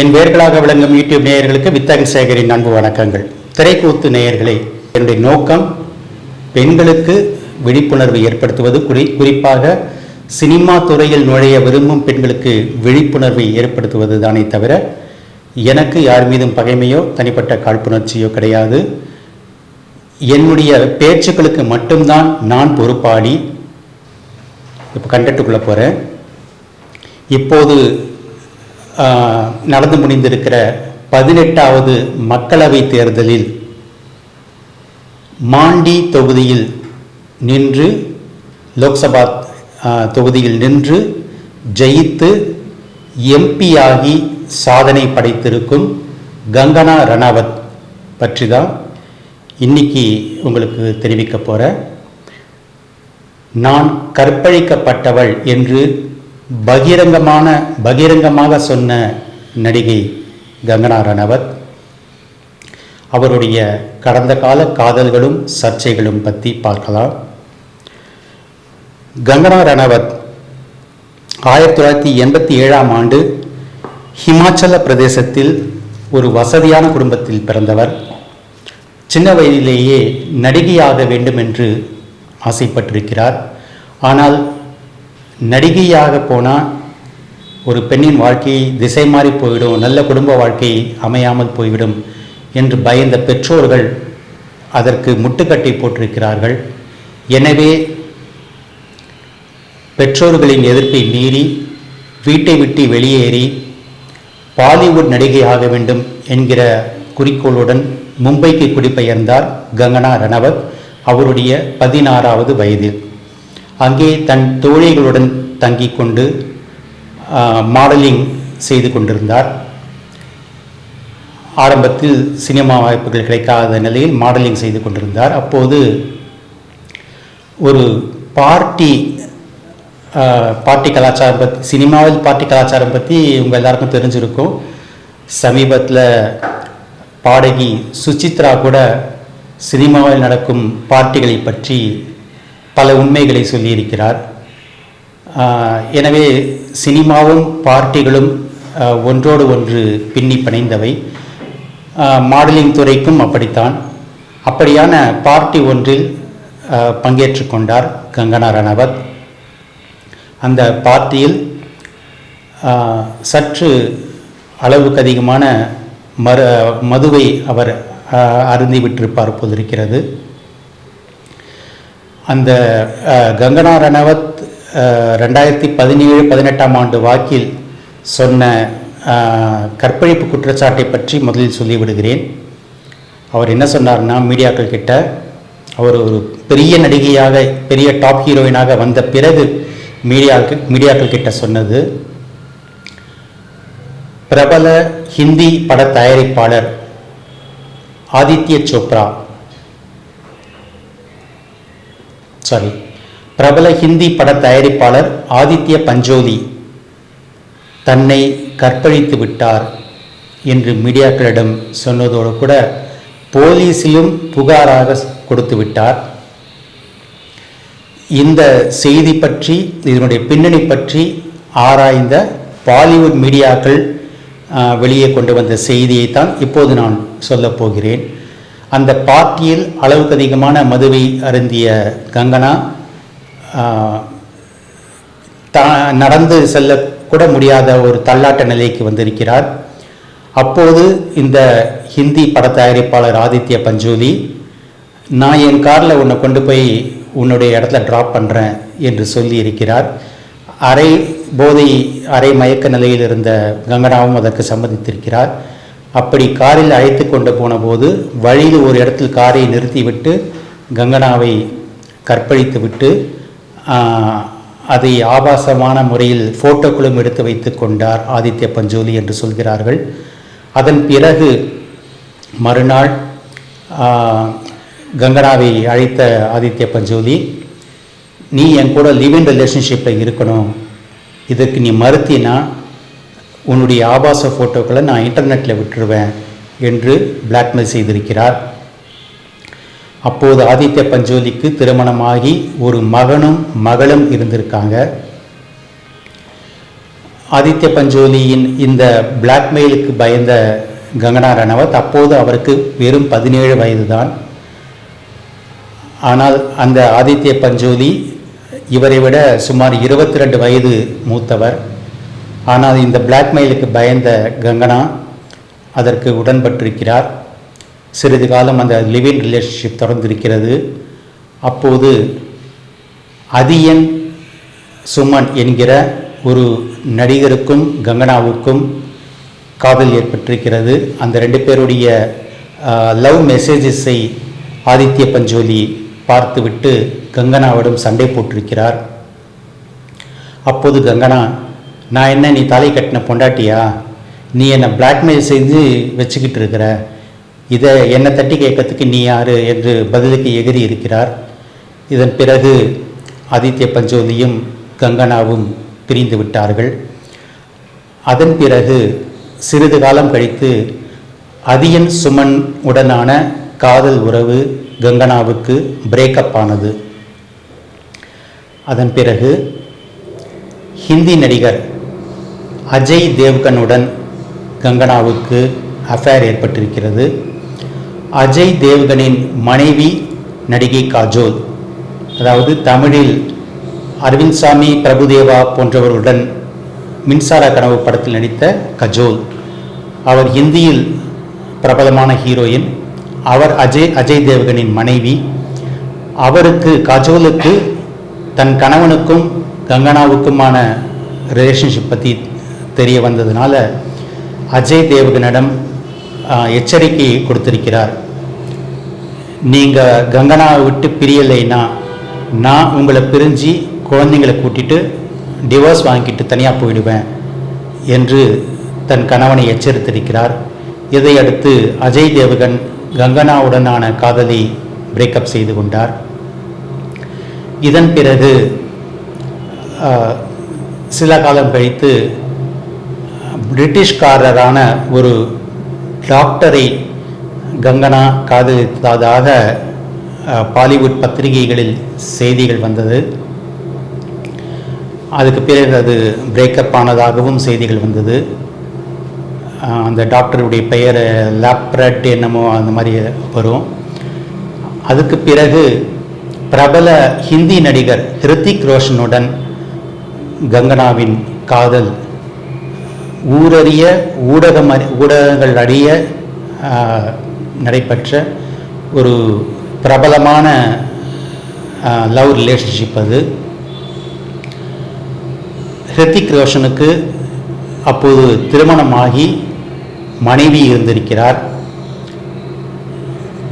என் வேர்களாக விளங்கும் யூடியூப் நேயர்களுக்கு வித்தகன் சேகரின் அன்பு வணக்கங்கள். திரைக்கூத்து நேயர்களே என்னுடைய நோக்கம் பெண்களுக்கு விழிப்புணர்வு ஏற்படுத்துவது. குறி குறிப்பாக சினிமா துறையில் நுழைய விரும்பும் பெண்களுக்கு விழிப்புணர்வை ஏற்படுத்துவது தானே தவிர எனக்கு யார் மீதும் பகைமையோ தனிப்பட்ட காழ்ப்புணர்ச்சியோ கிடையாது. என்னுடைய பேச்சுக்களுக்கு மட்டும்தான் நான் பொறுப்பாளி. இப்போ கண்டட்டுக்குள்ளே போகிறேன் இப்போது நடந்து முடிந்திருக்கிற பதினெட்டாவது மக்களவை தேர்தலில் மாண்டி தொகுதியில் நின்று லோக்சபா தொகுதியில் நின்று ஜெயித்து எம்பி ஆகி சாதனை படைத்திருக்கும் கங்கனா ரணாவத் பற்றி தான் இன்னைக்கு உங்களுக்கு தெரிவிக்க போகிறேன் நான் கற்பழிக்கப்பட்டவள் என்று பகிரங்கமான பகிரங்கமாக சொன்ன நடிகை கங்கனா ரணவத் அவருடைய கடந்த கால காதல்களும் சர்ச்சைகளும் பற்றி பார்க்கலாம். கங்கனா ரணவத் ஆயிரத்தி தொள்ளாயிரத்தி எண்பத்தி ஏழாம் ஆண்டு ஹிமாச்சல பிரதேசத்தில் ஒரு வசதியான குடும்பத்தில் பிறந்தவர். சின்ன வயதிலேயே நடிகையாக வேண்டும் என்று ஆசைப்பட்டிருக்கிறார். ஆனால் நடிகையாக போனால் ஒரு பெண்ணின் வாழ்க்கை திசை மாறி போய்விடும் நல்ல குடும்ப வாழ்க்கை அமையாமல் போய்விடும் என்று பயந்த பெற்றோர்கள் அதற்கு முட்டுக்கட்டை போட்டிருக்கிறார்கள். எனவே பெற்றோர்களின் எதிர்ப்பை மீறி வீட்டை விட்டு வெளியேறி பாலிவுட் நடிகையாக வேண்டும் என்கிற குறிக்கோளுடன் மும்பைக்கு குடிபெயர்ந்தார் கங்கனா ரணவத் அவருடைய பதினாறாவது வயதில் அங்கே தன் தோழிகளுடன் தங்கிக் கொண்டு மாடலிங் செய்து கொண்டிருந்தார். ஆரம்பத்தில் சினிமா வாய்ப்புகள் கிடைக்காத நிலையில் மாடலிங் செய்து கொண்டிருந்தார். அப்போது ஒரு பார்ட்டி பார்ட்டி கலாச்சாரம் பற்றி சினிமாவில் பார்ட்டி கலாச்சாரம் பற்றி உங்கள் எல்லாருக்கும் தெரிஞ்சிருக்கும். சமீபத்தில் பாடகி சுசித்ரா கூட சினிமாவில் நடக்கும் பார்ட்டிகளை பற்றி பல உண்மைகளை சொல்லியிருக்கிறார். எனவே சினிமாவும் பார்ட்டிகளும் ஒன்றோடு ஒன்று பின்னி பிணைந்தவை. மாடலிங் துறைக்கும் அப்படித்தான். அப்படியான பார்ட்டி ஒன்றில் பங்கேற்று கொண்டார் கங்கனா ரணவத். அந்த பார்ட்டியில் சற்று அளவுக்கு அதிகமான மரு மதுவை அவர் அருந்திவிட்டிருப்பார் போலிருக்கிறது. அந்த கங்கனா ரணவத் ரெண்டாயிரத்தி பதினேழு பதினெட்டாம் ஆண்டு வாக்கில் சொன்ன கற்பழிப்பு குற்றச்சாட்டை பற்றி முதலில் சொல்லிவிடுகிறேன். அவர் என்ன சொன்னார்னா மீடியாக்கள் கிட்ட அவர் ஒரு பெரிய நடிகையாக பெரிய டாப் ஹீரோயினாக வந்த பிறகு மீடியாக்கள் மீடியாக்கள் கிட்ட சொன்னது பிரபல ஹிந்தி பட தயாரிப்பாளர் ஆதித்ய சோப்ரா. சாரி பிரபல ஹிந்தி பட தயாரிப்பாளர் ஆதித்ய பஞ்சோலி தன்னை கற்பழித்து விட்டார் என்று மீடியாக்களிடம் சொன்னதோடு கூட போலீஸிலும் புகாராக கொடுத்து விட்டார். இந்த செய்தி பற்றி இதனுடைய பின்னணி பற்றி ஆராய்ந்த பாலிவுட் மீடியாக்கள் வெளியே கொண்டு வந்த செய்தியை தான் இப்போது நான் சொல்லப் போகிறேன். அந்த பார்ட்டியில் அளவுக்கு அதிகமான மதுவை அருந்திய கங்கனா தா நடந்து செல்லக்கூட முடியாத ஒரு தள்ளாட்ட நிலைக்கு வந்திருக்கிறார். அப்போது இந்த ஹிந்தி பட தயாரிப்பாளர் ஆதித்ய பஞ்சோலி நான் என் காரில் உன்னை கொண்டு போய் உன்னுடைய இடத்துல ட்ராப் பண்ணுறேன் என்று சொல்லி இருக்கிறார் அரை போதை அரை மயக்க நிலையில் இருந்த கங்கனாவும் அதற்கு சம்மதித்திருக்கிறார். அப்படி காரில் அழைத்து கொண்டு போன போது வழியில் ஒரு இடத்தில் காரை நிறுத்திவிட்டு கங்கனாவை கற்பழித்து விட்டு அதை ஆபாசமான முறையில் ஃபோட்டோக்களும் எடுத்து வைத்து கொண்டார் ஆதித்ய பஞ்சோலி என்று சொல்கிறார்கள். அதன் பிறகு மறுநாள் கங்கனாவை அழைத்த ஆதித்ய பஞ்சோலி நீ என் கூட லிவ் இன் ரிலேஷன்ஷிப்பில் இருக்கணும். இதுக்கு நீ மறுத்தினா உன்னுடைய ஆபாச ஃபோட்டோக்களை நான் இன்டர்நெட்டில் விட்டுருவேன் என்று பிளாக்மெயில் செய்திருக்கிறார். அப்போது ஆதித்ய பஞ்சோலிக்கு திருமணமாகி ஒரு மகனும் மகளும் இருந்திருக்காங்க. ஆதித்ய பஞ்சோலியின் இந்த பிளாக்மெயிலுக்கு பயந்த கங்கனா ரணவத் அப்போது அவருக்கு வெறும் பதினேழு வயதுதான். ஆனால் அந்த ஆதித்ய பஞ்சோலி இவரை விட சுமார் இருபத்தி ரெண்டு வயது மூத்தவர். ஆனால் இந்த பிளாக்மெயிலுக்கு பயந்த கங்கனா அதற்கு உடன்பட்டிருக்கிறார். சிறிது காலம் அந்த லிவிங் ரிலேஷன்ஷிப் தொடர்ந்திருக்கிறது. அப்போது அதியன் சுமன் என்கிற ஒரு நடிகருக்கும் கங்கனாவுக்கும் காதல் ஏற்பட்டிருக்கிறது. அந்த ரெண்டு பேருடைய லவ் மெசேஜஸை ஆதித்ய பஞ்சோலி பார்த்துவிட்டு கங்கனாவிடம் சண்டை போட்டிருக்கிறார். அப்போது கங்கனா நான் என்ன நீ தலை கட்டின பொண்டாட்டியா? நீ என்னை பிளாக்மெயில் செய்து வச்சுக்கிட்டு இருக்கிற. இதை என்னை தட்டி கேட்கறதுக்கு நீ யார் என்று பதிலுக்கு எகிரி இருக்கிறார். இதன் பிறகு ஆதித்ய பஞ்சோலியும் கங்கனாவும் பிரிந்து விட்டார்கள். அதன் பிறகு சிறிது காலம் கழித்து அதியன் சுமன் உடனான காதல் உறவு கங்கனாவுக்கு பிரேக்கப் ஆனது. அதன் பிறகு ஹிந்தி நடிகர் அஜய் தேவ்கனுடன் கங்கனாவுக்கு அஃபேர் ஏற்பட்டிருக்கிறது. அஜய் தேவ்கனின் மனைவி நடிகை காஜோல் அதாவது தமிழில் அரவிந்த் சாமி பிரபுதேவா போன்றவர்களுடன் மின்சார கனவு படத்தில் நடித்த கஜோல் அவர் ஹிந்தியில் பிரபலமான ஹீரோயின். அவர் அஜய் அஜய் தேவகனின் மனைவி. அவருக்கு கஜோலுக்கு தன் கணவனுக்கும் கங்கனாவுக்குமான ரிலேஷன்ஷிப் பற்றி தெரிய வந்ததுனால அஜய் தேவகனிடம் எச்சரிக்கை கொடுத்திருக்கிறார். நீங்கள் கங்கனாவை விட்டு பிரியலைன்னா நான் உங்களை பிரிஞ்சு குழந்தைங்களை கூட்டிட்டு டிவோர்ஸ் வாங்கிட்டு தனியாக போயிடுவேன் என்று தன் கணவனை எச்சரித்திருக்கிறார். இதையடுத்து அஜய் தேவகன் கங்கனாவுடனான காதலை பிரேக்கப் செய்து கொண்டார். இதன் பிறகு சில காலம் கழித்து பிரிட்டிஷ்காரரான ஒரு டாக்டரை கங்கனா காதலித்ததாக பாலிவுட் பத்திரிகைகளில் செய்திகள் வந்தது. அதுக்கு பிறகு அது பிரேக்கப் ஆனதாகவும் செய்திகள் வந்தது. அந்த டாக்டருடைய பெயர் லேப்ரட் என்னமோ அந்த மாதிரி வரும். அதுக்கு பிறகு பிரபல ஹிந்தி நடிகர் ஹிருத்திக் ரோஷனுடன் கங்கனாவின் காதல் ஊரறிய ஊடகம் அறி- ஊடகங்கள் அறிய நடைபெற்ற ஒரு பிரபலமான லவ் ரிலேஷன்ஷிப் அது. ஹிருத்திக் ரோஷனுக்கு அப்போது திருமணமாகி மனைவி இருந்திருக்கிறார்.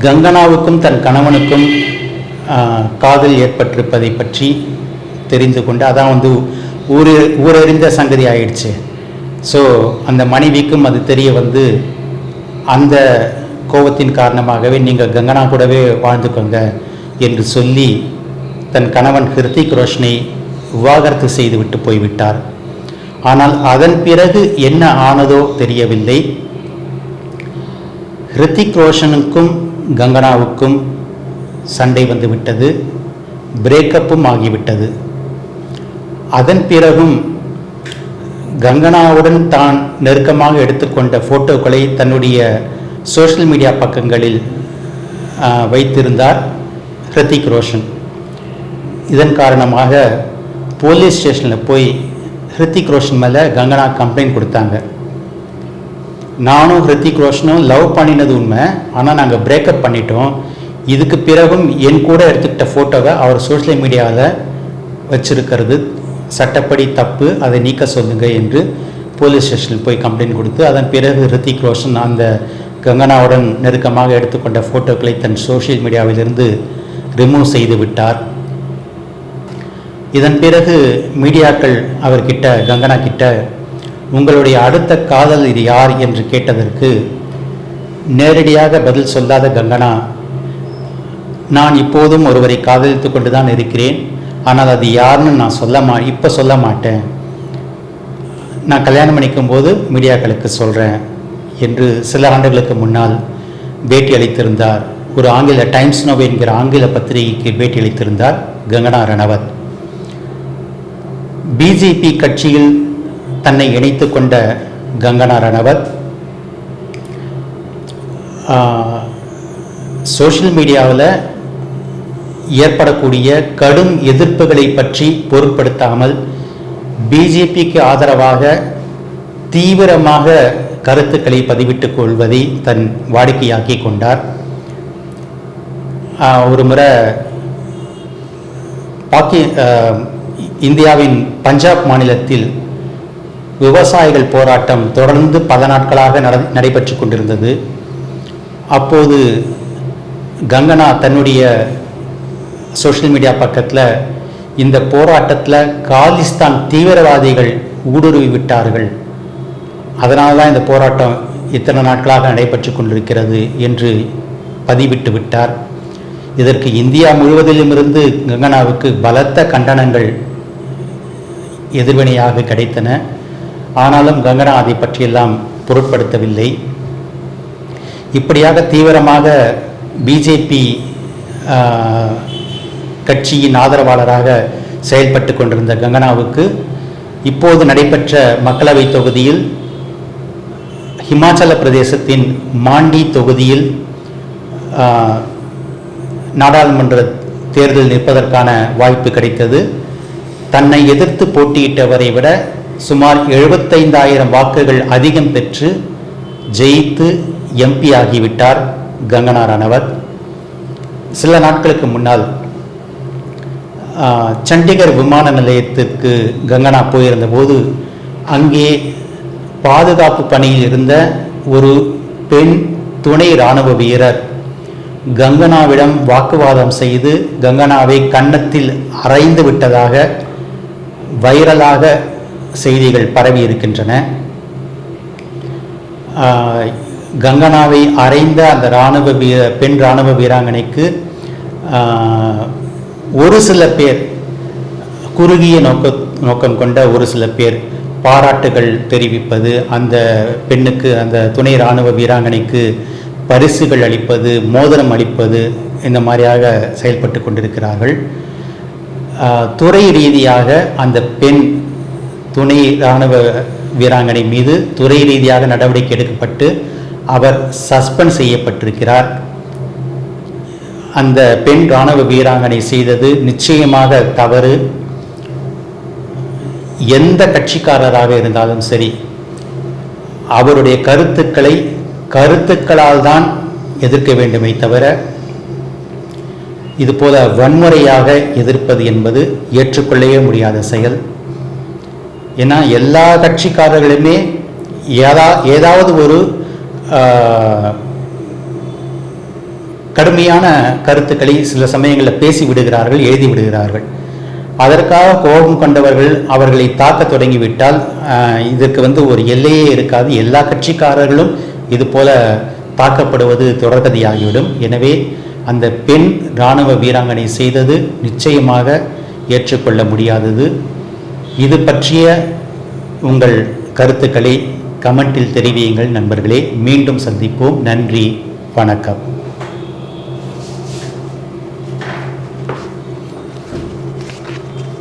கங்கனாவுக்கும் தன் கணவனுக்கும் காதல் ஏற்பட்டிருப்பதை பற்றி தெரிந்து கொண்டு அதான் வந்து ஊர் ஊரறிந்த சங்கதி ஆயிடுச்சு. ஸோ அந்த மனைவிக்கும் அது தெரிய வந்து அந்த கோபத்தின் காரணமாகவே நீங்கள் கங்கனா கூடவே வாழ்ந்துக்கோங்க என்று சொல்லி தன் கணவன் ஹிருத்திக் ரோஷனை விவாகரத்து செய்துவிட்டு போய்விட்டார். ஆனால் அதன் பிறகு என்ன ஆனதோ தெரியவில்லை. ஹிருத்திக் ரோஷனுக்கும் கங்கனாவுக்கும் சண்டை வந்து விட்டது பிரேக்கப்பும் ஆகிவிட்டது. அதன் பிறகும் கங்கனாவுடன் தான் நெருக்கமாக எடுத்துக்கொண்ட ஃபோட்டோக்களை தன்னுடைய சோஷியல் மீடியா பக்கங்களில் வைத்திருந்தார் ஹிருத்திக் ரோஷன். இதன் காரணமாக போலீஸ் ஸ்டேஷனில் போய் ஹிருத்திக் ரோஷன் மேலே கங்கனா கம்ப்ளைண்ட் கொடுத்தாங்க. நானும் ஹிருத்திக் ரோஷனும் லவ் பண்ணினது உண்மை. ஆனால் நாங்கள் பிரேக்கப் பண்ணிட்டோம். இதுக்கு பிறகும் என் கூட எடுத்துக்கிட்ட ஃபோட்டோவை அவர் சோஷியல் மீடியாவில் வச்சுருக்கிறது சட்டப்படி தப்பு அதை நீக்க சொல்லுங்க என்று போலீஸ் ஸ்டேஷனில் போய் கம்ப்ளைண்ட் கொடுத்து அதன் பிறகு ரித்திக் ரோஷன் அந்த கங்கனாவுடன் நெருக்கமாக எடுத்துக்கொண்ட ஃபோட்டோக்களை தன் சோஷியல் மீடியாவிலிருந்து ரிமூவ் செய்து விட்டார். இதன் பிறகு மீடியாக்கள் அவர்கிட்ட கங்கனா கிட்ட உங்களுடைய அடுத்த காதல் இது யார்? என்று கேட்டதற்கு நேரடியாக பதில் சொல்லாத கங்கனா நான் இப்போதும் ஒருவரை காதலித்து கொண்டுதான் இருக்கிறேன். ஆனால் அது யாருன்னு நான் சொல்ல மா இப்போ சொல்ல மாட்டேன். நான் கல்யாணம் பண்ணிக்கும் போது மீடியாக்களுக்கு சொல்கிறேன் என்று சில ஆண்டுகளுக்கு முன்னால் பேட்டி அளித்திருந்தார். ஒரு ஆங்கில டைம்ஸ் நோவே என்கிற ஆங்கில பத்திரிகைக்கு பேட்டி அளித்திருந்தார் கங்கனா ரணவத். பிஜேபி கட்சியில் தன்னை இணைத்து கொண்ட கங்கனா ரணவத் சோஷியல் மீடியாவில் ஏற்படக்கூடிய கடும் எதிர்ப்புகளை பற்றி பொருட்படுத்தாமல் பிஜேபிக்கு ஆதரவாக தீவிரமாக கருத்துக்களை பதிவிட்டுக் கொள்வதை தன் வாடிக்கையாக்கி கொண்டார். ஒரு முறை பாக்கி இந்தியாவின் பஞ்சாப் மாநிலத்தில் விவசாயிகள் போராட்டம் தொடர்ந்து பல நாட்களாக நட நடைபெற்று கொண்டிருந்தது. அப்போது கங்கனா தன்னுடைய சோஷியல் மீடியா பக்கத்தில் இந்த போராட்டத்தில் காலிஸ்தான் தீவிரவாதிகள் ஊடுருவி விட்டார்கள். அதனால தான் இந்த போராட்டம் இத்தனை நாட்களாக நடைபெற்று கொண்டிருக்கிறது என்று பதிவிட்டு விட்டார். இதற்கு இந்தியா முழுவதிலுமிருந்து கங்கனாவுக்கு பலத்த கண்டனங்கள் எதிர்வினையாக கிடைத்தன. ஆனாலும் கங்கனா அதை பற்றியெல்லாம் பொருட்படுத்தவில்லை. இப்படியாக தீவிரமாக பிஜேபி கட்சியின் ஆதரவாளராக செயல்பட்டு கொண்டிருந்த கங்கனாவுக்கு இப்போது நடைபெற்ற மக்களவைத் தொகுதியில் ஹிமாச்சல பிரதேசத்தின் மாண்டி தொகுதியில் நாடாளுமன்ற தேர்தல் நிற்பதற்கான வாய்ப்பு கிடைத்தது. தன்னை எதிர்த்து போட்டியிட்டவரை விட சுமார் எழுபத்தைந்தாயிரம் வாக்குகள் அதிகம் பெற்று ஜெயித்து எம்பி ஆகிவிட்டார் கங்கனா ரணவத். சில நாட்களுக்கு முன்னால் சண்டிகர் விமான நிலையத்திற்கு கங்கனா போயிருந்த போது அங்கே பாதுகாப்பு பணியில் இருந்த ஒரு பெண் துணை இராணுவ வீரர் கங்கனாவிடம் வாக்குவாதம் செய்து கங்கனாவை கன்னத்தில் அரைந்து விட்டதாக வைரலாக செய்திகள் பரவி இருக்கின்றன கங்கனாவை அறைந்த அந்த இராணுவ வீர பெண் இராணுவ வீராங்கனைக்கு ஒரு சில பேர் குறுகிய நோக்க நோக்கம் கொண்ட ஒரு சில பேர் பாராட்டுகள் தெரிவிப்பது அந்த பெண்ணுக்கு அந்த துணை இராணுவ வீராங்கனைக்கு பரிசுகள் அளிப்பது மோதிரம் அளிப்பது இந்த மாதிரியாக செயல்பட்டு கொண்டிருக்கிறார்கள். துறை ரீதியாக அந்த பெண் துணை இராணுவ வீராங்கனை மீது துறை ரீதியாக நடவடிக்கை எடுக்கப்பட்டு அவர் சஸ்பெண்ட் செய்யப்பட்டிருக்கிறார். அந்த பெண் இராணுவ வீராங்கனை செய்தது நிச்சயமாக தவறு. எந்த கட்சிக்காரராக இருந்தாலும் சரி அவருடைய கருத்துக்களை கருத்துக்களால் தான் எதிர்க்க வேண்டுமே தவிர இது போல வன்முறையாக எதிர்ப்பது என்பது ஏற்றுக்கொள்ளவே முடியாத செயல். ஏன்னா எல்லா கட்சிக்காரர்களுமே ஏதா ஏதாவது ஒரு கடுமையான கருத்துக்களை சில சமயங்களில் பேசி விடுகிறார்கள் எழுதி விடுகிறார்கள். அதற்காக கோபம் கொண்டவர்கள் அவர்களை தாக்க தொடங்கிவிட்டால் இதற்கு வந்து ஒரு எல்லையே இருக்காது. எல்லா கட்சிக்காரர்களும் இது போல தாக்கப்படுவது தொடர்கதையாகிவிடும். எனவே அந்த பெண் இராணுவ வீராங்கனை செய்தது நிச்சயமாக ஏற்றுக்கொள்ள முடியாதது. இது பற்றிய உங்கள் கருத்துக்களை கமெண்டில் தெரிவியுங்கள் நண்பர்களே. மீண்டும் சந்திப்போம். நன்றி. வணக்கம்.